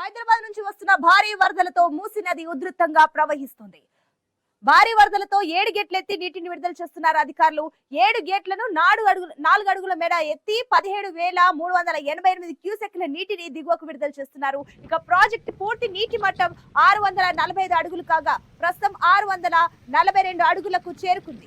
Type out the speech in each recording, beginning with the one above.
హైదరాబాద్ నుంచి వస్తున్న భారీ వరదలతో మూసి నది ఉధృతంగా ప్రవహిస్తుంది. భారీ వరదలతో ఏడు గేట్లెత్తి నీటిని విడుదల చేస్తున్నారు అధికారులు. ఏడు గేట్లను నాడు అడుగులు నాలుగు అడుగుల మేర ఎత్తి పదిహేడు వేల మూడు వందల ఎనభై ఎనిమిది క్యూసెక్ల నీటిని దిగువకు విడుదల చేస్తున్నారు. ఇక ప్రాజెక్టు పూర్తి నీటి మట్టం ఆరు వందల నలభై ఐదు అడుగులు కాగా ప్రస్తుతం ఆరు వందల నలభై రెండు అడుగులకు చేరుకుంది.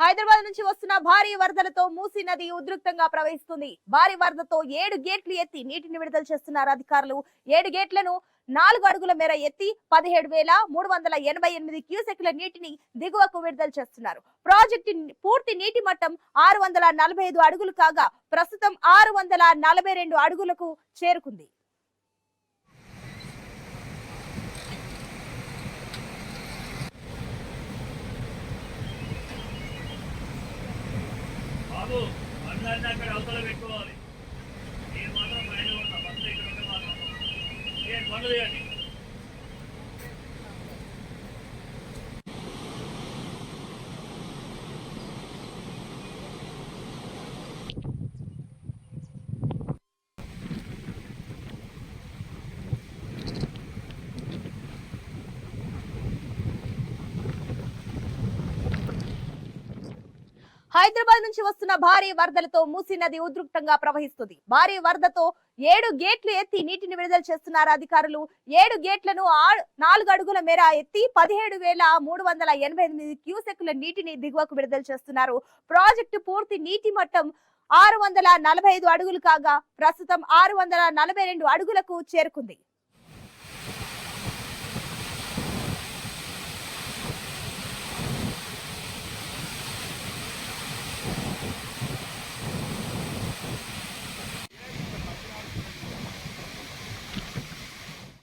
హైదరాబాద్ నుంచి వస్తున్న భారీ వరదలతో మూసీ నది ఉధృతంగా ప్రవహిస్తుంది. భారీ వరదతో ఏడు గేట్లు ఎత్తి నీటిని విడుదల చేస్తున్నారు అధికారులు. ఏడు గేట్లను నాలుగు అడుగుల మేర ఎత్తి పదిహేడు వేల మూడు వందల ఎనభై ఎనిమిది క్యూసెక్ల నీటిని దిగువకు విడుదల చేస్తున్నారు. ప్రాజెక్టు పూర్తి నీటి మట్టం ఆరు వందల నలభై ఐదు అడుగులు కాగా ప్రస్తుతం ఆరు వందల నలభై రెండు అడుగులకు చేరుకుంది. బాబు అందరినీ అక్కడ అవతల పెట్టుకోవాలి. నేను మాత్రం పైన ఉన్నా బస్సు ఇక్కడ ఉంటే మాత్రం నేను పనులు చేయండి హైదరాబాద్ నుంచి వస్తున్న భారీ వరదలతో మూసీ నది ఉధృతంగా ప్రవహిస్తుంది. భారీ వరదతో ఏడు గేట్లు ఎత్తి నీటిని విడుదల చేస్తున్నారు అధికారులు. ఏడు గేట్లను నాలుగు అడుగుల మేర ఎత్తి పదిహేడు వేల మూడు వందల ఎనభై ఎనిమిది క్యూసెక్ల నీటిని దిగువకు విడుదల చేస్తున్నారు. ప్రాజెక్టు పూర్తి నీటి మట్టం ఆరు వందల నలభై ఐదు అడుగులు కాగా ప్రస్తుతం ఆరు వందల నలభై రెండు అడుగులకు చేరుకుంది.